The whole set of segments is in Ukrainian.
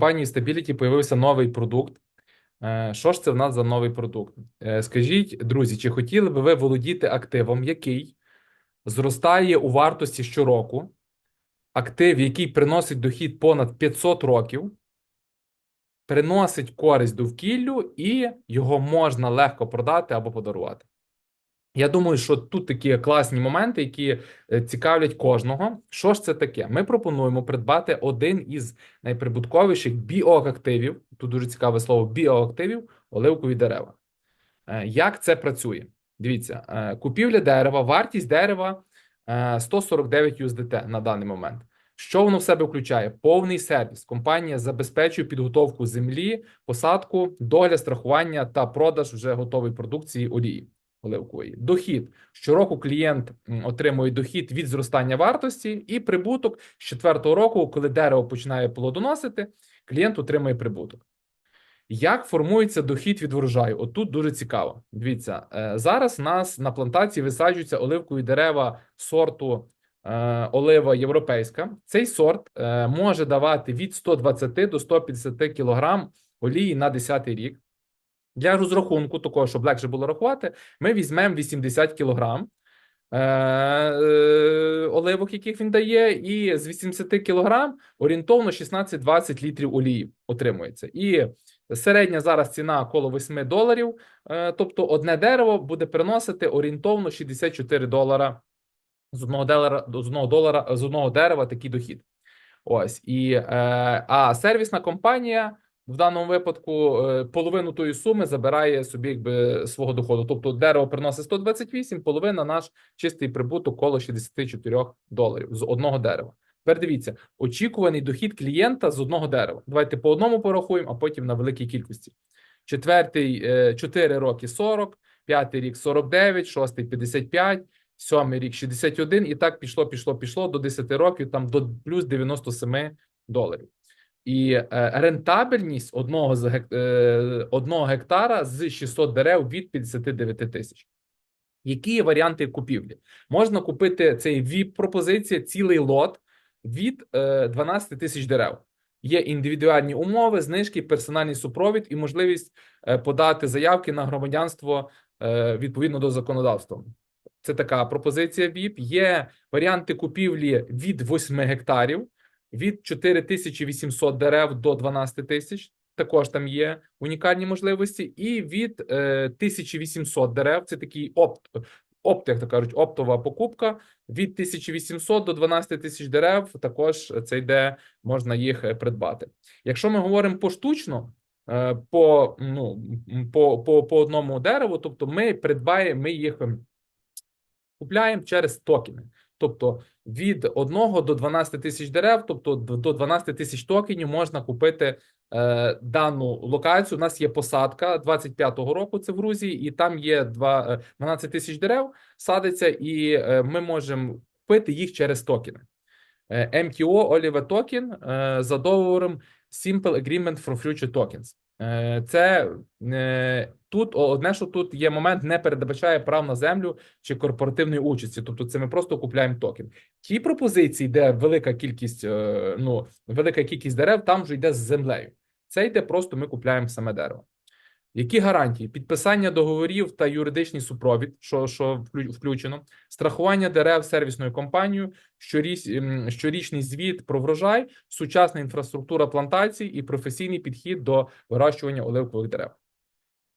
компанії Stability появився новий продукт. Е, Що ж це в нас за новий продукт? Е, Скажіть, друзі, чи хотіли би ви володіти активом, який зростає у вартості щороку, актив, який приносить дохід понад 500 років, приносить користь довкіллю і його можна легко продати або подарувати? Я думаю, що тут такі класні моменти, які е, цікавлять кожного. Що ж це таке? Ми пропонуємо придбати один із найприбутковіших біоактивів. Тут дуже цікаве слово біоактивів оливкові дерева. Е, Як це працює? Дивіться, е, купівля дерева, вартість дерева е, 149 USDT на даний момент. Що воно в себе включає? Повний сервіс. Компанія забезпечує підготовку землі, посадку, догляд, страхування та продаж вже готової продукції олії оливкової. Дохід. Щороку клієнт отримує дохід від зростання вартості і прибуток з четвертого року, коли дерево починає плодоносити, клієнт отримує прибуток. Як формується дохід від врожаю? Отут дуже цікаво. Дивіться, е, зараз у нас на плантації висаджуються оливкові дерева сорту е, олива європейська. Цей сорт е, може давати від 120 до 150 кг олії на 10 рік. Для розрахунку, такого, щоб легше було рахувати, ми візьмемо 80 кг е, е, оливок, яких він дає, і з 80 кг орієнтовно 16-20 літрів олії отримується. І середня зараз ціна коло 8 доларів. Е, тобто одне дерево буде приносити орієнтовно 64 долара з одного долара, з одного долара з одного дерева такий дохід. Ось і е, а сервісна компанія в даному випадку е, половину тої суми забирає собі якби свого доходу. Тобто дерево приносить 128, половина наш чистий прибуток коло 64 доларів з одного дерева. Тепер дивіться, очікуваний дохід клієнта з одного дерева. Давайте по одному порахуємо, а потім на великій кількості. Четвертий е, 4 роки 40, п'ятий рік 49, шостий 55, сьомий рік 61, і так пішло, пішло, пішло до 10 років, там до плюс 97 доларів. І е, рентабельність одного з гек, е, одного гектара з 600 дерев від 59 тисяч. Які є варіанти купівлі? Можна купити цей vip пропозиція, цілий лот від е, 12 тисяч дерев. Є індивідуальні умови, знижки, персональний супровід і можливість е, подати заявки на громадянство е, відповідно до законодавства. Це така пропозиція VIP. Є варіанти купівлі від 8 гектарів, від 4800 дерев до 12 тисяч. Також там є унікальні можливості, і від е, 1800 дерев. Це такий опт, опт, як то кажуть, оптова покупка. Від 1800 до 12 тисяч дерев. Також це йде, можна їх е, придбати. Якщо ми говоримо поштучно, е, по, ну, по, по, по одному дереву, тобто ми придбаємо, ми їх ем, купляємо через токени. Тобто від 1 до 12 тисяч дерев, тобто до 12 тисяч токенів можна купити е, дану локацію. У нас є посадка 25-го року. Це в Грузії, і там є два, е, 12 тисяч дерев, садиться, і е, ми можемо купити їх через токени. Е, MTO Olive Token е, за договором Simple Agreement for Future Tokens. Е, Це е, тут одне, що тут є момент, не передбачає прав на землю чи корпоративної участі. Тобто, це ми просто купляємо токен. Ті пропозиції, де велика кількість, е, ну велика кількість дерев, там вже йде з землею. Це йде просто ми купляємо саме дерево. Які гарантії? Підписання договорів та юридичний супровід, що, що вклю- включено, страхування дерев сервісною компанією, щоріч, ем, щорічний звіт про врожай, сучасна інфраструктура плантацій і професійний підхід до вирощування оливкових дерев.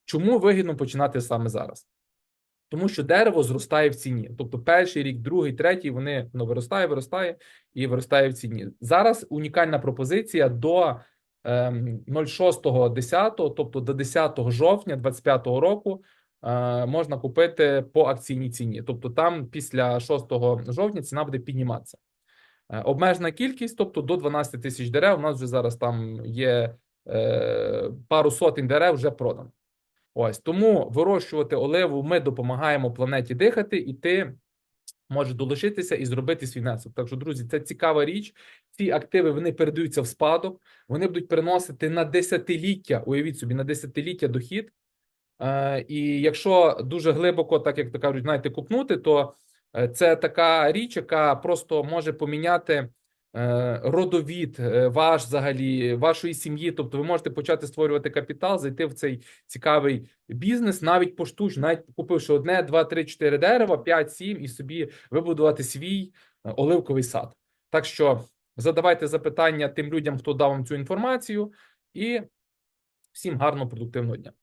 Чому вигідно починати саме зараз? Тому що дерево зростає в ціні. Тобто перший рік, другий, третій, вони ну, виростає, виростає і виростає в ціні. Зараз унікальна пропозиція до 06.10, тобто до 10 жовтня 2025 року, е, можна купити по акційній ціні. Тобто там після 6 жовтня ціна буде підніматися. Е, Обмежена кількість, тобто до 12 тисяч дерев. У нас вже зараз там є е, пару сотень дерев вже продано. Ось тому вирощувати оливу ми допомагаємо планеті дихати, і ти можеш долучитися і зробити свій внесок. Так що, друзі, це цікава річ. Ці активи вони передаються в спадок, вони будуть приносити на десятиліття. Уявіть собі, на десятиліття дохід. Е, і якщо дуже глибоко, так як то кажуть, знаєте, купнути, то е, це така річ, яка просто може поміняти родовід, е, ваш взагалі, вашої сім'ї. Тобто, ви можете почати створювати капітал, зайти в цей цікавий бізнес, навіть поштучно, навіть купивши одне, два, три, чотири дерева, п'ять, сім, і собі вибудувати свій е, оливковий сад. Так що задавайте запитання тим людям, хто дав вам цю інформацію, і всім гарного продуктивного дня.